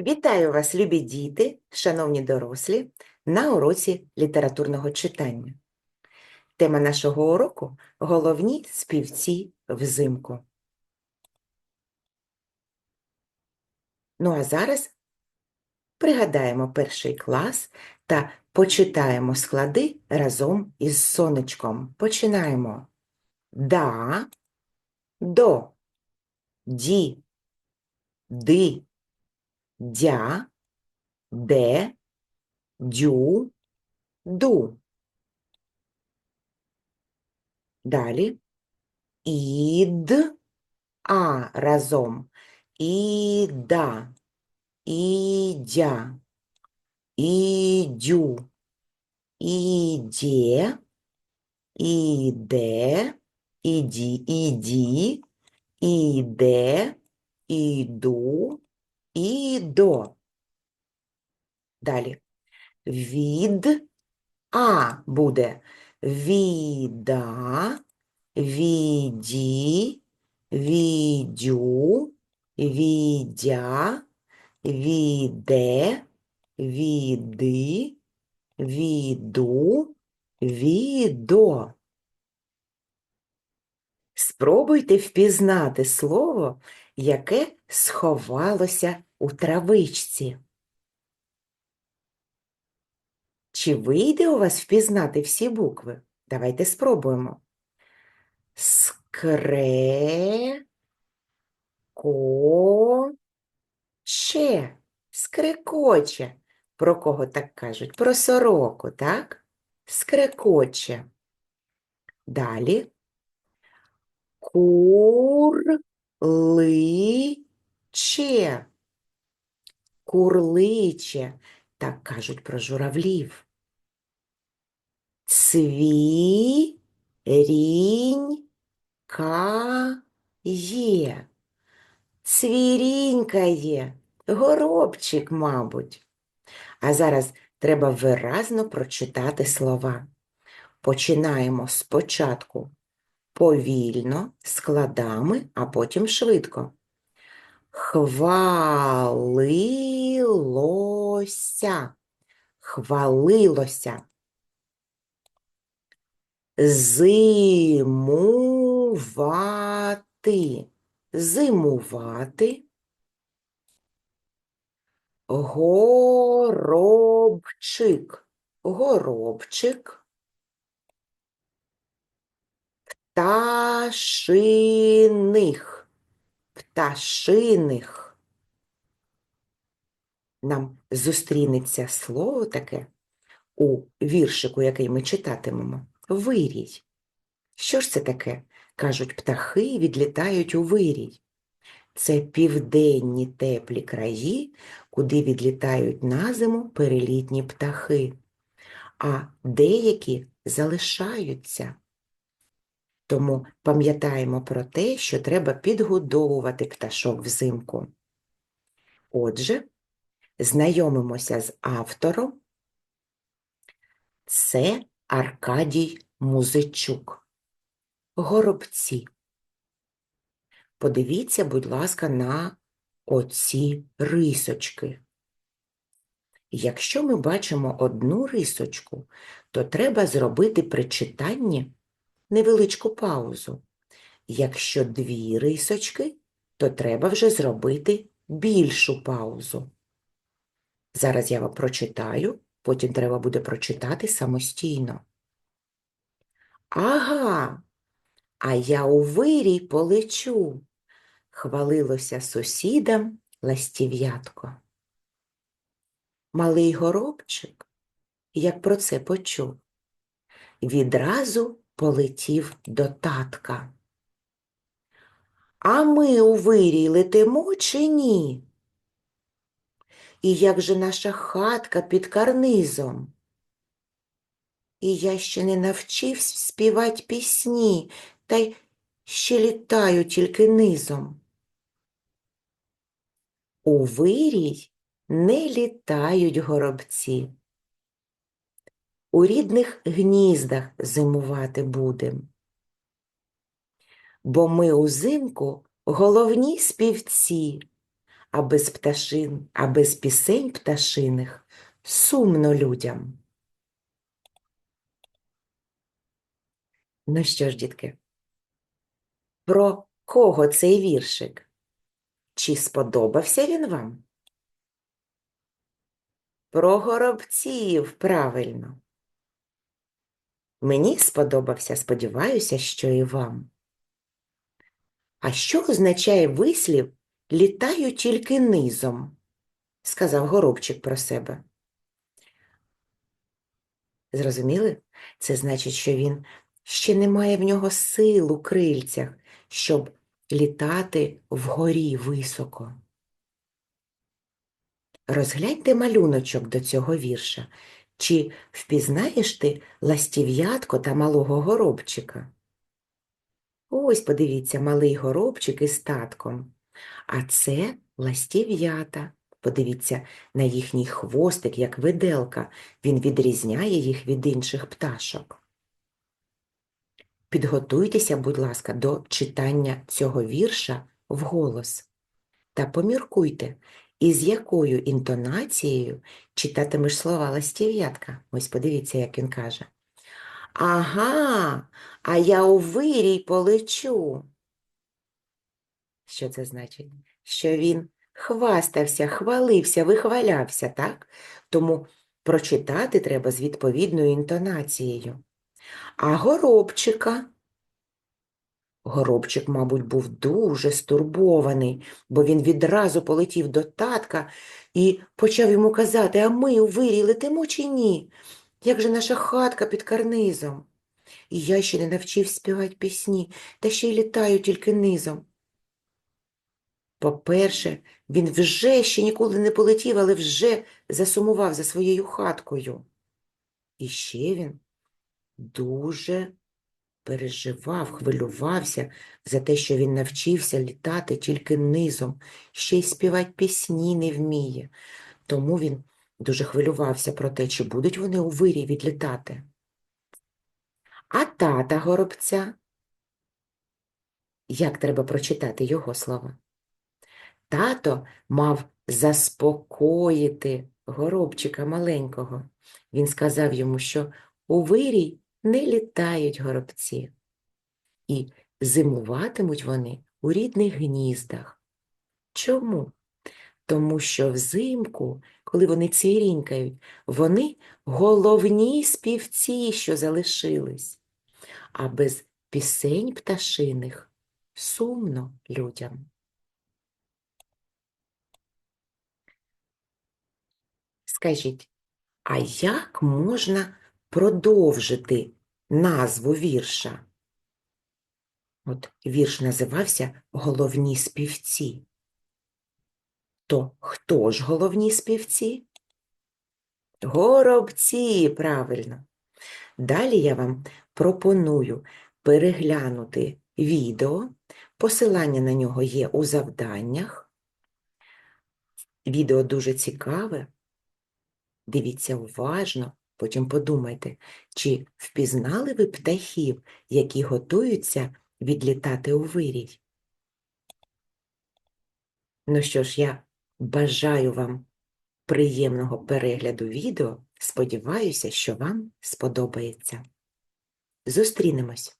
Вітаю вас, любі діти, шановні дорослі, на уроці літературного читання. Тема нашого уроку – головні співці взимку. Ну а зараз пригадаємо перший клас та почитаємо склади разом із сонечком. Починаємо. Да, до, ді, ди, дя, де, дю, ду. Далі ід, а разом. Іда, ідя, ідю, іде, іде, іді, іді, іде, іду, ідо. Далі. Від а буде віда, віді, відю, відя, віде, віди, віду, відо. Спробуйте впізнати слово, яке сховалося у травичці. Чи вийде у вас впізнати всі букви? Давайте спробуємо. Скре, ко, че, скрекоче. Про кого так кажуть? Про сороку, так? Скрекоче. Далі. Курличе. Курличе. Так кажуть про журавлів. Цвірінькає. Цвірінькає. Горобчик, мабуть. А зараз треба виразно прочитати слова. Починаємо спочатку повільно, складами, а потім швидко. Хвалилося. Хвалилося. Зимувати. Зимувати. Горобчик. Горобчик. Пташиних. Пташиних. Нам зустрінеться слово таке у віршику, який ми читатимемо. Вирій. Що ж це таке? Кажуть, птахи відлітають у вирій. Це південні теплі краї, куди відлітають на зиму перелітні птахи, а деякі залишаються. Тому пам'ятаємо про те, що треба підгодовувати пташок взимку. Отже, знайомимося з автором. Це Аркадій Музичук. Горобці. Подивіться, будь ласка, на оці рисочки. Якщо ми бачимо одну рисочку, то треба зробити при читанні невеличку паузу. Якщо дві рисочки, то треба вже зробити більшу паузу. Зараз я вам прочитаю, потім треба буде прочитати самостійно. Ага, а я у вирій полечу, хвалилося сусідам ластів'ятко. Малий горобчик, як про це почув, відразу полетів до татка. А ми у вирій летимо чи ні? І як же наша хатка під карнизом? І я ще не навчився співати пісні, та й ще літаю тільки низом. У вирій не літають горобці. У рідних гніздах зимувати будем. Бо ми узимку головні співці, а без пташин, а без пісень пташиних сумно людям. Ну що ж, дітки, про кого цей віршик? Чи сподобався він вам? Про горобців, правильно. Мені сподобався, сподіваюся, що і вам. А що означає вислів літаю тільки низом? сказав горобчик про себе. Зрозуміли? Це значить, що він ще не має в нього сил у крильцях, щоб літати вгорі високо. Розгляньте малюночок до цього вірша. Чи впізнаєш ти ластів'ятко та малого горобчика? Ось, подивіться, малий горобчик із татком. А це ластів'ята. Подивіться на їхній хвостик, як виделка. Він відрізняє їх від інших пташок. Підготуйтеся, будь ласка, до читання цього вірша вголос. Та поміркуйте, із якою інтонацією читатимеш слова ластів'ятка. Ось подивіться, як він каже. Ага, а я у вирій полечу. Що це значить? Що він хвастався, хвалився, вихвалявся, так? Тому прочитати треба з відповідною інтонацією. А горобчика? Горобчик, мабуть, був дуже стурбований, бо він відразу полетів до татка і почав йому казати, а ми у вирі летимо чи ні? Як же наша хатка під карнизом? І я ще не навчив співати пісні, та ще й літаю тільки низом. По-перше, він вже ще ніколи не полетів, але вже засумував за своєю хаткою. І ще він дуже переживав, хвилювався за те, що він навчився літати тільки низом, ще й співати пісні не вміє. Тому він дуже хвилювався про те, чи будуть вони у вирі відлітати. А тата горобця? Як треба прочитати його слова? Тато мав заспокоїти горобчика маленького. Він сказав йому, що у вирій не літають горобці, і зимуватимуть вони у рідних гніздах. Чому? Тому що взимку, коли вони цвірінькають, вони головні співці, що залишились, а без пісень пташиних сумно людям. Скажіть, а як можна продовжити назву вірша? От вірш називався Головні співці. То хто ж головні співці? Горобці, правильно. Далі я вам пропоную переглянути відео. Посилання на нього є у завданнях. Відео дуже цікаве. Дивіться уважно, потім подумайте, чи впізнали ви птахів, які готуються відлітати у вирій? Ну що ж, я бажаю вам приємного перегляду відео. Сподіваюся, що вам сподобається. Зустрінемось!